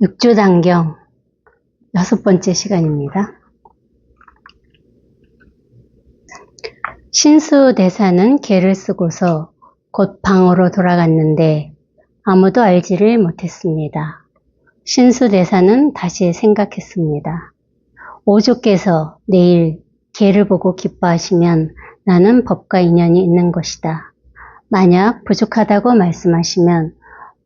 육조단경 여섯 번째 시간입니다. 신수 대사는 개를 쓰고서 곧 방으로 돌아갔는데 아무도 알지를 못했습니다. 신수 대사는 다시 생각했습니다. 오주께서 내일 개를 보고 기뻐하시면 나는 법과 인연이 있는 것이다. 만약 부족하다고 말씀하시면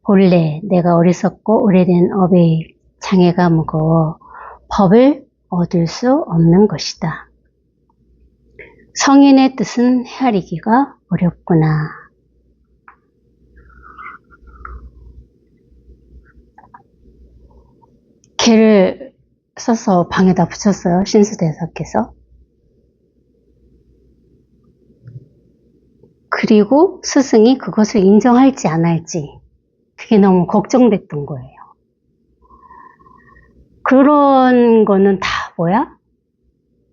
본래 내가 어리석고 오래된 업의 장애가 무거워 법을 얻을 수 없는 것이다. 성인의 뜻은 헤아리기가 어렵구나. 개를 써서 방에다 붙였어요. 신수대사께서. 그리고 스승이 그것을 인정할지 안 할지 그게 너무 걱정됐던 거예요. 그런 거는 다 뭐야?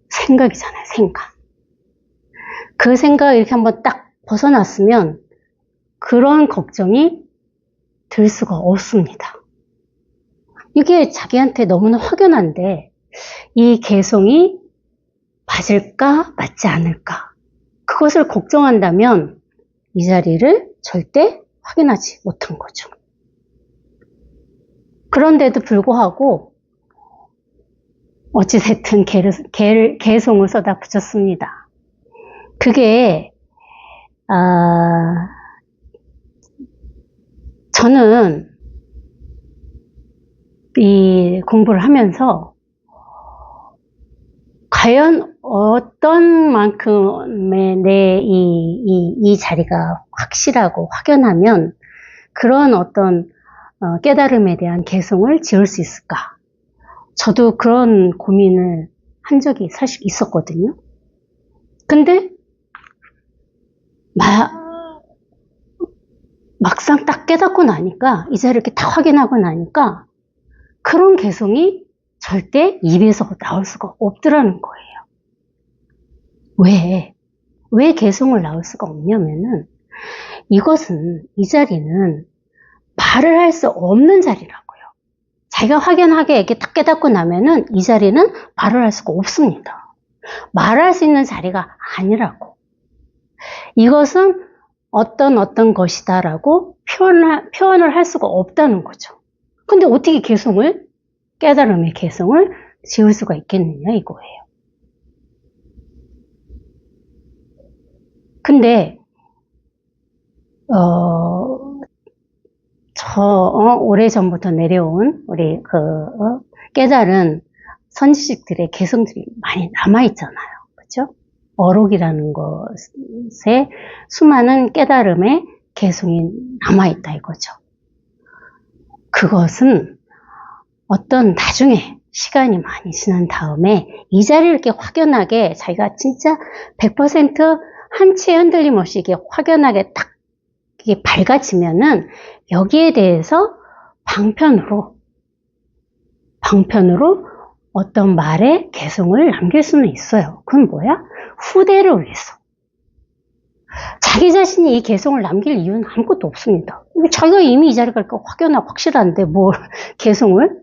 생각이잖아요, 생각. 그 생각을 이렇게 한번 딱 벗어났으면 그런 걱정이 들 수가 없습니다. 이게 자기한테 너무나 확연한데 이 개성이 맞을까 맞지 않을까 그것을 걱정한다면 이 자리를 절대 확인하지 못한 거죠. 그런데도 불구하고 어찌됐든 개를, 개를, 개송을 써다 붙였습니다. 그게 아, 저는 이 공부를 하면서 과연 어떤 만큼의 내 이 이, 이 자리가 확실하고 확연하면 그런 어떤 어, 깨달음에 대한 개성을 지을 수 있을까? 저도 그런 고민을 한 적이 사실 있었거든요. 근데 마, 막상 딱 깨닫고 나니까 이 자리를 이렇게 다 확인하고 나니까 그런 개성이 절대 입에서 나올 수가 없더라는 거예요. 왜? 왜 개성을 나올 수가 없냐면은 이것은 이 자리는 말을 할 수 없는 자리라고요. 자기가 확연하게 이렇게 딱 깨닫고 나면은 이 자리는 말을 할 수가 없습니다. 말할 수 있는 자리가 아니라고. 이것은 어떤 어떤 것이다라고 표현을, 표현을 할 수가 없다는 거죠. 근데 어떻게 개성을, 깨달음의 개성을 지을 수가 있겠느냐 이거예요. 근데, 어, 저, 어, 오래전부터 내려온 우리 그, 어, 깨달은 선지식들의 개성들이 많이 남아있잖아요. 그죠? 어록이라는 것에 수많은 깨달음의 개성이 남아있다 이거죠. 그것은 어떤 나중에 시간이 많이 지난 다음에 이 자리를 이렇게 확연하게 자기가 진짜 100%한 치의 흔들림 없이 이게 확연하게 딱 이게 밝아지면은 여기에 대해서 방편으로 방편으로 어떤 말의 개성을 남길 수는 있어요. 그건 뭐야? 후대를 위해서. 자기 자신이 이 개성을 남길 이유는 아무것도 없습니다. 자기가 이미 이 자리가 확연하고 확실한데 뭘 개성을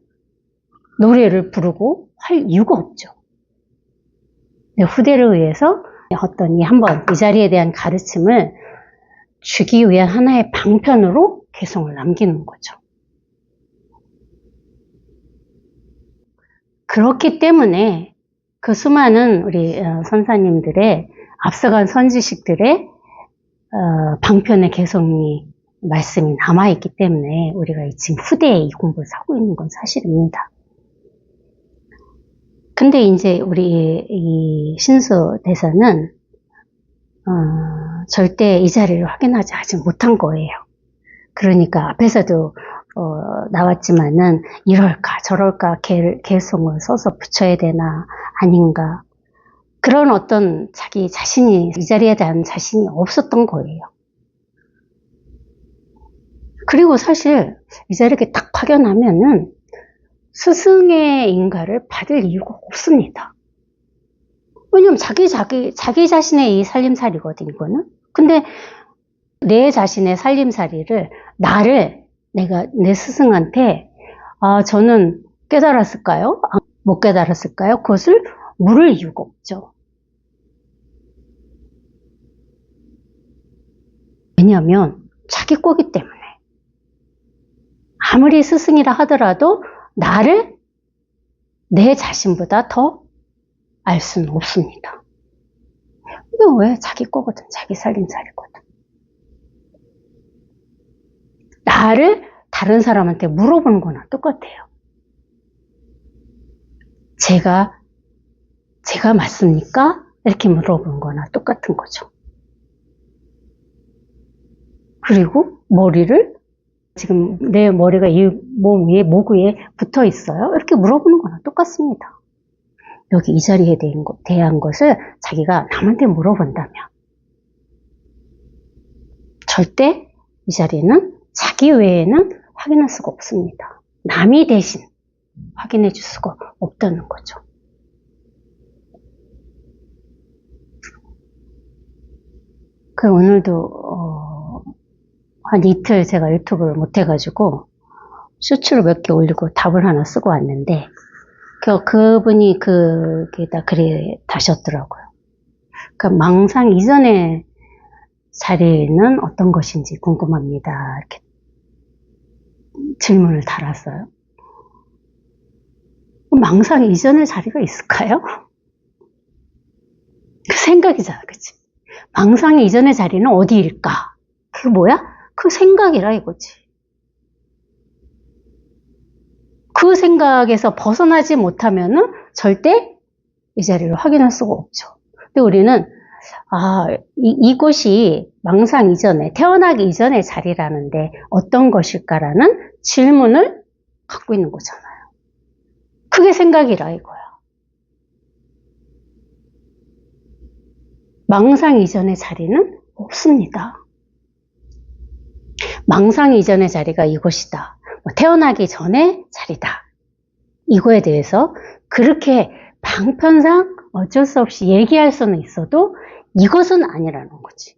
노래를 부르고 할 이유가 없죠. 후대를 위해서 어떤 이 한번 이 자리에 대한 가르침을 주기 위한 하나의 방편으로 개성을 남기는 거죠. 그렇기 때문에 그 수많은 우리 어, 선사님들의 앞서간 선지식들의 어, 방편의 개성이 말씀이 남아있기 때문에 우리가 지금 후대에 이 공부를 하고 있는 건 사실입니다. 근데 이제 우리 이 신수 대사는 어, 절대 이 자리를 확인하지 아직 못한 거예요. 그러니까 앞에서도 어, 나왔지만은 이럴까 저럴까 개, 개성을 써서 붙여야 되나 아닌가 그런 어떤 자기 자신이 이 자리에 대한 자신이 없었던 거예요. 그리고 사실 이 자리에 딱 확연하면은 스승의 인가를 받을 이유가 없습니다. 왜냐면 자기 자기 자기 자신의 이 살림살이거든 이거는. 근데 내 자신의 살림살이를 나를 내가 내 스승한테 아, 저는 깨달았을까요? 아, 못 깨달았을까요? 그것을 물을 이유가 없죠. 왜냐하면 자기 거기 때문에. 아무리 스승이라 하더라도 나를 내 자신보다 더 알 수는 없습니다. 이게 왜 자기 거거든, 자기 살림살이거든. 나를 다른 사람한테 물어보는 거나 똑같아요. 제가, 제가 맞습니까? 이렇게 물어보는 거나 똑같은 거죠. 그리고 머리를 지금 내 머리가 이 몸 위에, 목 위에 붙어 있어요. 이렇게 물어보는 거나 똑같습니다. 여기 이 자리에 대한, 것, 대한 것을 자기가 남한테 물어본다면 절대 이 자리는 자기 외에는 확인할 수가 없습니다. 남이 대신 확인해 줄 수가 없다는 거죠. 그 오늘도 어, 한 이틀 제가 유튜브를 못 해가지고 쇼츠를 몇개 올리고 답을 하나 쓰고 왔는데 그 그분이 그 게다 글에 다셨더라고요. 그 망상 이전의 자리는 어떤 것인지 궁금합니다. 이렇게 질문을 달았어요. 망상 이전의 자리가 있을까요? 그 생각이잖아, 그치? 망상 이전의 자리는 어디일까? 그게 뭐야? 그 생각이라 이거지. 그 생각에서 벗어나지 못하면은 절대 이 자리를 확인할 수가 없죠. 근데 우리는 아, 이, 이곳이 망상 이전에, 태어나기 이전의 자리라는데 어떤 것일까라는 질문을 갖고 있는 거잖아요. 그게 생각이라 이거야. 망상 이전의 자리는 없습니다. 망상 이전의 자리가 이곳이다. 뭐 태어나기 전의 자리다. 이거에 대해서 그렇게 방편상 어쩔 수 없이 얘기할 수는 있어도 이것은 아니라는 거지.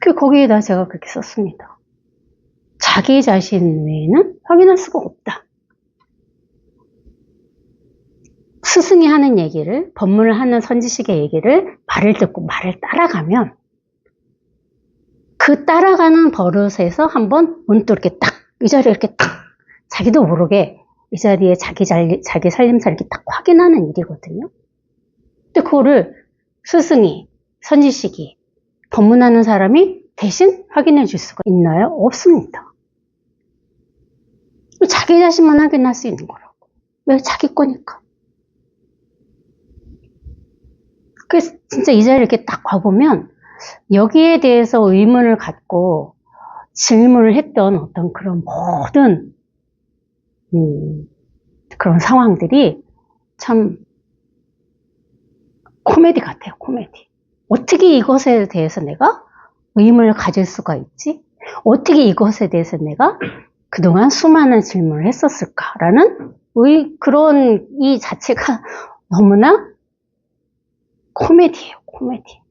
그 거기에다 제가 그렇게 썼습니다. 자기 자신 외에는 확인할 수가 없다. 스승이 하는 얘기를, 법문을 하는 선지식의 얘기를 말을 듣고 말을 따라가면 그 따라가는 버릇에서 한번 문득 이렇게 딱, 이 자리에 이렇게 딱, 자기도 모르게 이 자리에 자기, 자기, 자기 살림살 이렇게 딱 확인하는 일이거든요. 근데 그거를 스승이, 선지식이, 법문하는 사람이 대신 확인해 줄 수가 있나요? 없습니다. 자기 자신만 확인할 수 있는 거라고. 왜? 자기 거니까. 그래서 진짜 이 자리에 이렇게 딱 와보면 여기에 대해서 의문을 갖고 질문을 했던 어떤 그런 모든 음, 그런 상황들이 참 코미디 같아요, 코미디. 어떻게 이것에 대해서 내가 의문을 가질 수가 있지? 어떻게 이것에 대해서 내가 그동안 수많은 질문을 했었을까라는 의, 그런 이 자체가 너무나 코미디예요, 코미디.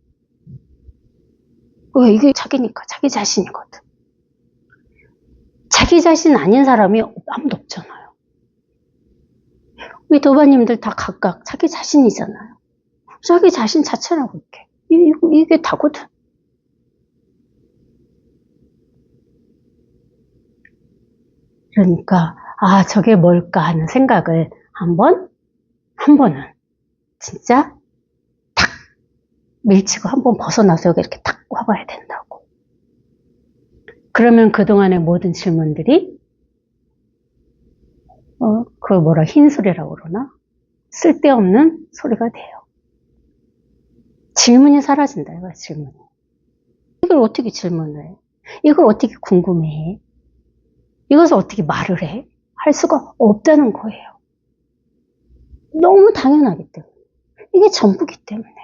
왜 이게 자기니까 자기 자신이거든. 자기 자신 아닌 사람이 아무도 없잖아요. 우리 도바님들 다 각각 자기 자신이잖아요. 자기 자신 자체라고 이렇게. 이, 이게 다거든. 그러니까, 아, 저게 뭘까 하는 생각을 한번, 한 번은 진짜 탁 밀치고 한번 벗어나서 여기 이렇게 탁 와봐야 된다고. 그러면 그동안의 모든 질문들이, 어, 그걸 뭐라 흰 소리라고 그러나? 쓸데없는 소리가 돼요. 질문이 사라진다, 이거 질문이. 이걸 어떻게 질문을 해? 이걸 어떻게 궁금해? 이것을 어떻게 말을 해? 할 수가 없다는 거예요. 너무 당연하기 때문에. 이게 전부기 때문에.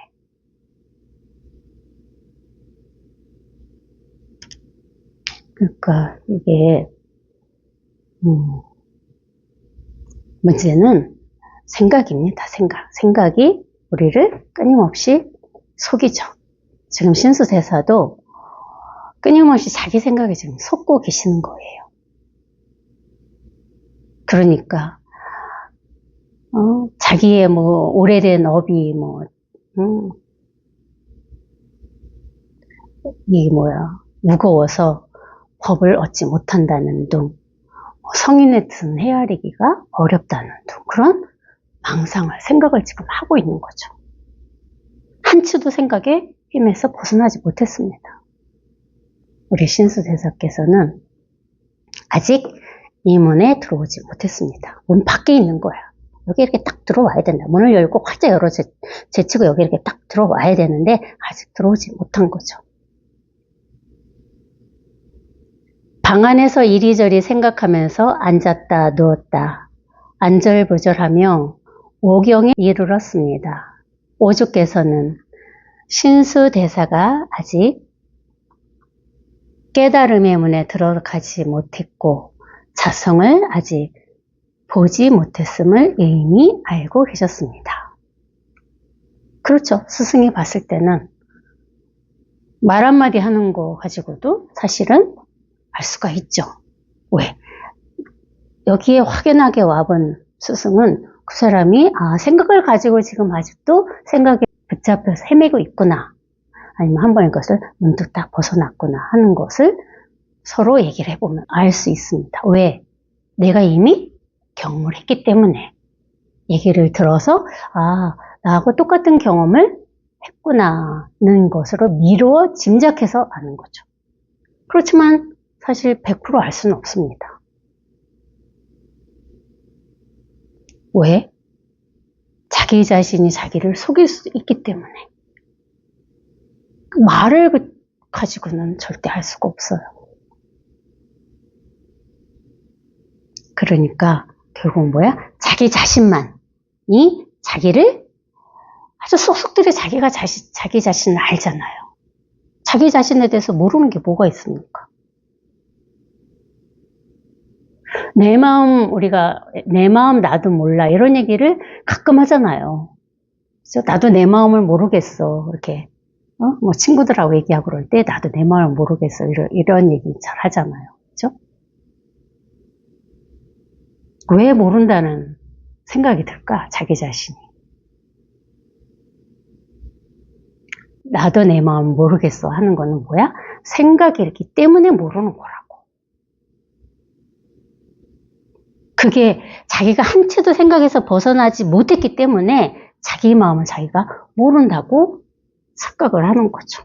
그러니까 이게 음, 문제는 생각입니다. 생각. 생각이 우리를 끊임없이 속이죠. 지금 신수대사도 끊임없이 자기 생각에 지금 속고 계시는 거예요. 그러니까, 어, 자기의 뭐, 오래된 업이 뭐, 음, 이게 뭐야, 무거워서 법을 얻지 못한다는 둥, 성인의 든 헤아리기가 어렵다는 둥, 그런 망상을, 생각을 지금 하고 있는 거죠. 한치도 생각에 힘에서 벗어나지 못했습니다. 우리 신수 대사께서는 아직 이 문에 들어오지 못했습니다. 문 밖에 있는 거야. 여기 이렇게 딱 들어와야 된다. 문을 열고 활짝 열어 제, 제치고 여기 이렇게 딱 들어와야 되는데 아직 들어오지 못한 거죠. 방 안에서 이리저리 생각하면서 앉았다 누웠다 안절부절하며 오경에 이르렀습니다. 오주께서는 신수대사가 아직 깨달음의 문에 들어가지 못했고 자성을 아직 보지 못했음을 이미 알고 계셨습니다. 그렇죠. 스승이 봤을 때는 말 한마디 하는 거 가지고도 사실은 알 수가 있죠. 왜? 여기에 확연하게 와본 스승은 그 사람이 아, 생각을 가지고 지금 아직도 생각에 붙잡혀서 헤매고 있구나. 아니면 한 번 이것을 문득 딱 벗어났구나 하는 것을 서로 얘기를 해보면 알 수 있습니다. 왜? 내가 이미 경험을 했기 때문에 얘기를 들어서 아, 나하고 똑같은 경험을 했구나는 것으로 미루어 짐작해서 아는 거죠. 그렇지만 사실 100%알 수는 없습니다. 왜? 자기 자신이 자기를 속일 수 있기 때문에. 그 말을 그- 가지고는 절대 할 수가 없어요. 그러니까 결국 뭐야? 자기 자신만이 자기를 아주 쏙쏙들이 자기가 자시, 자기 자신을 알잖아요. 자기 자신에 대해서 모르는 게 뭐가 있습니까? 내 마음 우리가 내 마음 나도 몰라 이런 얘기를 가끔 하잖아요. 그죠? 나도 내 마음을 모르겠어 이렇게 어? 뭐 친구들하고 얘기하고 그럴 때 나도 내 마음을 모르겠어 이런 이런 얘기 잘 하잖아요. 그죠? 왜 모른다는 생각이 들까? 자기 자신이. 나도 내 마음 모르겠어 하는 거는 뭐야? 생각이기 때문에 모르는 거라고. 그게 자기가 한 채도 생각에서 벗어나지 못했기 때문에 자기 마음을 자기가 모른다고 착각을 하는 거죠.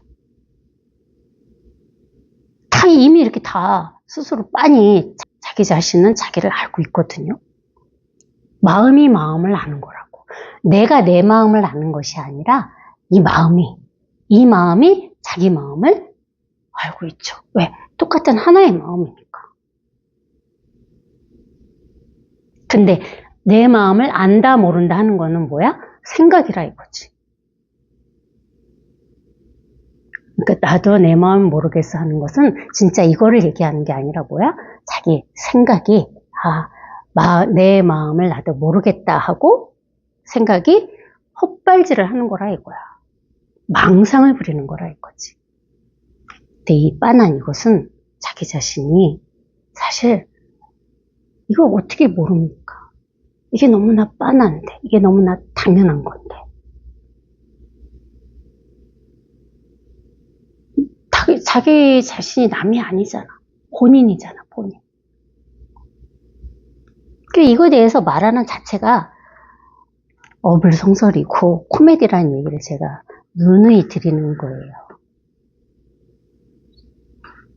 다 이미 이렇게 다 스스로 빤히 자기 자신은 자기를 알고 있거든요. 마음이 마음을 아는 거라고. 내가 내 마음을 아는 것이 아니라 이 마음이, 이 마음이 자기 마음을 알고 있죠. 왜? 똑같은 하나의 마음이니까. 근데 내 마음을 안다 모른다 하는 거는 뭐야? 생각이라 이거지. 그러니까 나도 내 마음 모르겠어 하는 것은 진짜 이거를 얘기하는 게 아니라 뭐야? 자기 생각이 아, 마, 내 마음을 나도 모르겠다 하고 생각이 헛발질을 하는 거라 이거야. 망상을 부리는 거라 이거지. 근데 이 빤한 이것은 자기 자신이 사실 이걸 어떻게 모릅니까? 이게 너무나 빤한데, 이게 너무나 당연한 건데. 자기, 자신이 남이 아니잖아. 본인이잖아, 본인. 그 이거에 대해서 말하는 자체가 어불성설이고 코미디라는 얘기를 제가 누누이 드리는 거예요.